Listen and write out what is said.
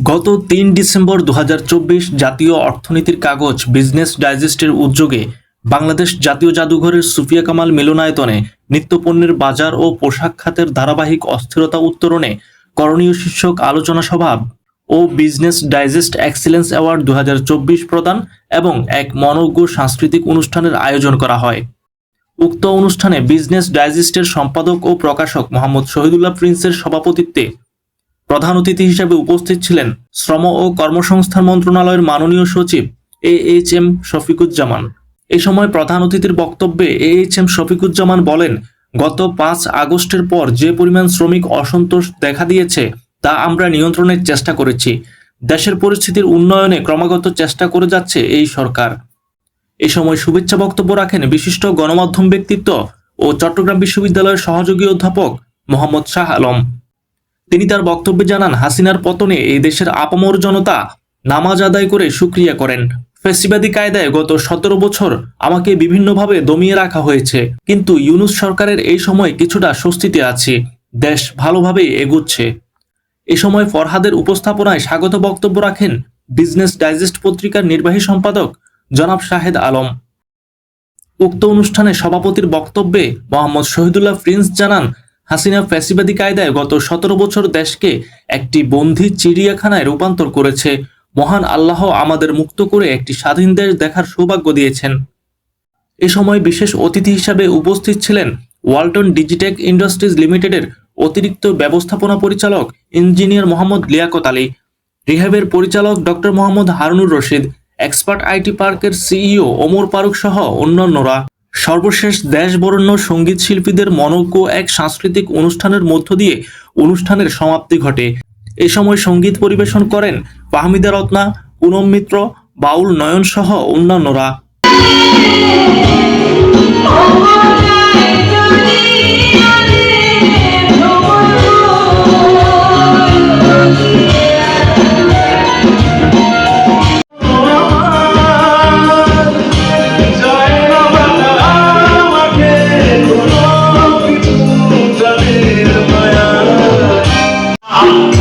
গত তিন ডিসেম্বর দু হাজার চব্বিশ জাতীয় অর্থনীতির কাগজ বিজনেস ডাইজেস্টের উদ্যোগে বাংলাদেশ জাতীয় জাদুঘরের সুফিয়া কামাল মিলনায়তনে নিত্যপণ্যের বাজার ও পোশাক খাতের ধারাবাহিক অস্থিরতা উত্তরণে করণীয় শীর্ষক আলোচনা সভা ও বিজনেস ডাইজেস্ট এক্সিলেন্স অ্যাওয়ার্ড দু হাজার চব্বিশ প্রদান এবং এক মনোজ্ঞ সাংস্কৃতিক অনুষ্ঠানের আয়োজন করা হয়। উক্ত অনুষ্ঠানে বিজনেস ডাইজেস্টের সম্পাদক ও প্রকাশক মোহাম্মদ শহীদুল্লাহ প্রিন্সের সভাপতিত্বে প্রধান অতিথি হিসেবে উপস্থিত ছিলেন শ্রম ও কর্মসংস্থান মন্ত্রণালয়ের মাননীয় সচিব এ এইচ এম শফিকুজ্জামান। এ সময় প্রধান অতিথির বক্তব্যে এ এইচ এম শফিকুজ্জামান বলেন, গত পাঁচ আগস্টের পর যে পরিমাণ শ্রমিক অসন্তোষ দেখা দিয়েছে তা আমরা নিয়ন্ত্রণের চেষ্টা করেছি। দেশের পরিস্থিতির উন্নয়নে ক্রমাগত চেষ্টা করে যাচ্ছে এই সরকার। এ সময় শুভেচ্ছা বক্তব্য রাখেন বিশিষ্ট গণমাধ্যম ব্যক্তিত্ব ও চট্টগ্রাম বিশ্ববিদ্যালয়ের সহযোগী অধ্যাপক মোহাম্মদ শাহ আলম। তিনি তার বক্তব্যে জানান, হাসিনার পতনে এই দেশের আপামর জনতা নামাজ আদায় করে সুক্রিয়া করেন। ফেসিবাদী কায়দায় গত সতেরো বছর আমাকে বিভিন্নভাবে দমিয়ে রাখা হয়েছে। কিন্তু ইউনুস সরকারের এই সময় কিছুটা স্বস্তিতে আছে। দেশ ভালোভাবেই এগুচ্ছে। এ সময় ফরহাদের উপস্থাপনায় স্বাগত বক্তব্য রাখেন বিজনেস ডাইজেস্ট পত্রিকার নির্বাহী সম্পাদক জনাব শাহেদ আলম। উক্ত অনুষ্ঠানে সভাপতির বক্তব্যে মোহাম্মদ শহীদুল্লাহ প্রিন্স জানান হাসিনা ফ্যাসিবাদী কায়দায় গত সতেরো বছর দেশকে একটি বন্দি চিড়িয়াখানায় রূপান্তর করেছে। মহান আল্লাহ আমাদের মুক্ত করে একটি স্বাধীন দেশ দেখার সৌভাগ্য দিয়েছেন। এ সময় বিশেষ অতিথি হিসাবে উপস্থিত ছিলেন ওয়ালটন ডিজিটেক ইন্ডাস্ট্রিজ লিমিটেডের অতিরিক্ত ব্যবস্থাপনা পরিচালক ইঞ্জিনিয়ার মোহাম্মদ লিয়াকত আলী রিহাবের পরিচালক doctor Mohammad Harunur Rashid, expert IT পার্কের সিইও ওমর ফারুক সহ অন্যান্যরা। সর্বশেষ দেশবরণ্য সংগীত শিল্পীদের মনজ্ঞ এক সাংস্কৃতিক অনুষ্ঠানের মধ্য দিয়ে অনুষ্ঠানের সমাপ্তি ঘটে। এ সময় সংগীত পরিবেশন করেন ফাহমিদা রত্না, পুনম মিত্র, বাউল নয়ন সহ অন্যান্যরা। Wow.